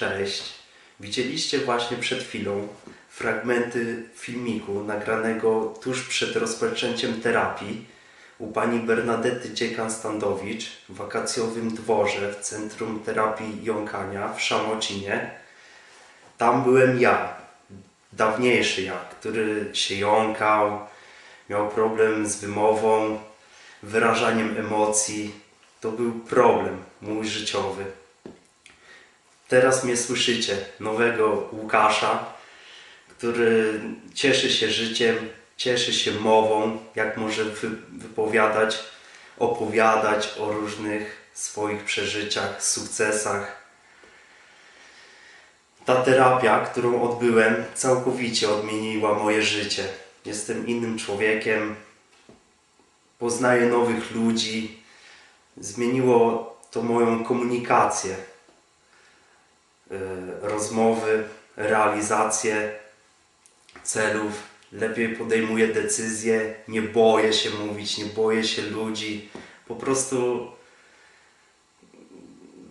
cześć. Widzieliście właśnie przed chwilą fragmenty filmiku nagranego tuż przed rozpoczęciem terapii u pani Bernadety Dziekan-Standowicz w wakacjowym dworze w Centrum Terapii Jąkania w Szamocinie. Tam byłem ja, dawniejszy ja, który się jąkał, miał problem z wymową, wyrażaniem emocji. To był problem mój życiowy. Teraz mnie słyszycie, nowego Łukasza, który cieszy się życiem, cieszy się mową, jak może wy, wypowiadać, opowiadać o różnych swoich przeżyciach, sukcesach. Ta terapia, którą odbyłem, całkowicie odmieniła moje życie. Jestem innym człowiekiem, poznaję nowych ludzi, zmieniło to moją komunikację, rozmowy, realizację celów, lepiej podejmuję decyzje, nie boję się mówić, nie boję się ludzi, po prostu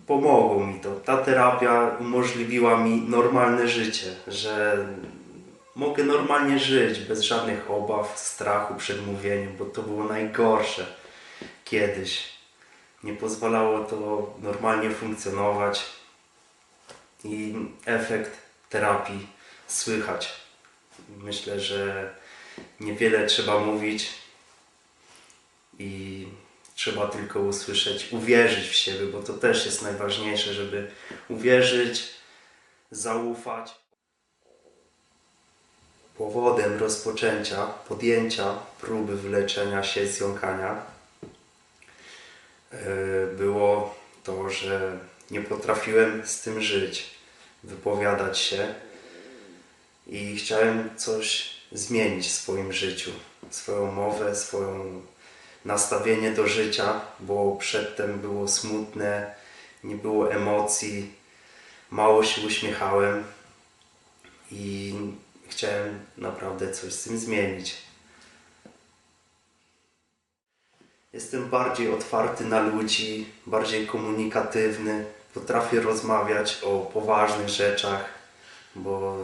pomogło mi to. Ta terapia umożliwiła mi normalne życie, że mogę normalnie żyć bez żadnych obaw, strachu przed mówieniem, bo to było najgorsze kiedyś. Nie pozwalało to normalnie funkcjonować i efekt terapii słychać. Myślę, że niewiele trzeba mówić i trzeba tylko usłyszeć, uwierzyć w siebie, bo to też jest najważniejsze, żeby uwierzyć, zaufać. Powodem rozpoczęcia, podjęcia próby wyleczenia się z jąkania e, było to, że nie potrafiłem z tym żyć, wypowiadać się i chciałem coś zmienić w swoim życiu, swoją mowę, swoją nastawienie do życia, bo przedtem było smutne, nie było emocji, mało się uśmiechałem i chciałem naprawdę coś z tym zmienić. Jestem bardziej otwarty na ludzi, bardziej komunikatywny, potrafię rozmawiać o poważnych rzeczach, bo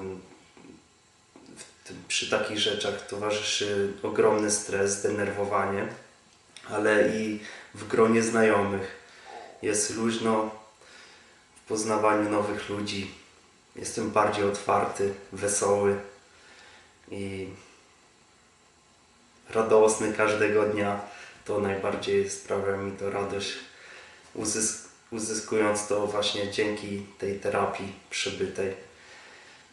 tym, przy takich rzeczach towarzyszy ogromny stres, zdenerwowanie, ale i w gronie znajomych jest luźno w poznawaniu nowych ludzi. Jestem bardziej otwarty, wesoły i radosny każdego dnia. To najbardziej sprawia mi to radość, uzysk uzyskując to właśnie dzięki tej terapii przybytej.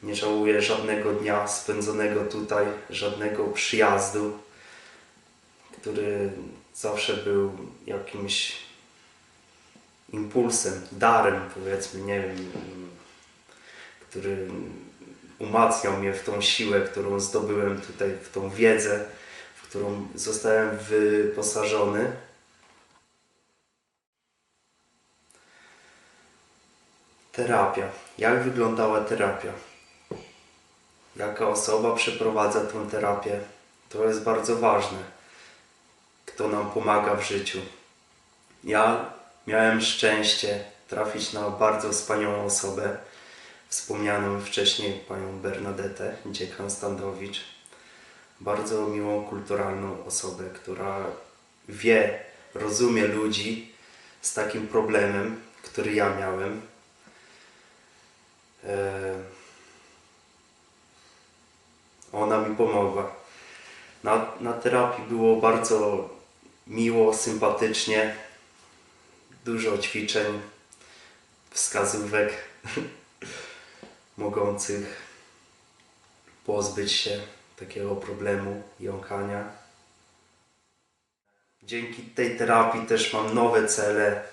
Nie żałuję żadnego dnia spędzonego tutaj, żadnego przyjazdu, który zawsze był jakimś impulsem, darem, powiedzmy, nie wiem, który umacniał mnie w tą siłę, którą zdobyłem tutaj, w tą wiedzę, w którą zostałem wyposażony. Terapia. Jak wyglądała terapia? Jaka osoba przeprowadza tę terapię? To jest bardzo ważne. Kto nam pomaga w życiu? Ja miałem szczęście trafić na bardzo wspaniałą osobę, wspomnianą wcześniej panią Bernadetę Dziekan-Standowicz. Bardzo miłą, kulturalną osobę, która wie, rozumie ludzi z takim problemem, który ja miałem. E, Ona mi pomogła. Na, na terapii było bardzo miło, sympatycznie, dużo ćwiczeń, wskazówek mogących pozbyć się takiego problemu jąkania. Dzięki tej terapii też mam nowe cele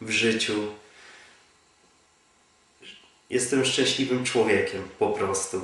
w życiu. Jestem szczęśliwym człowiekiem po prostu.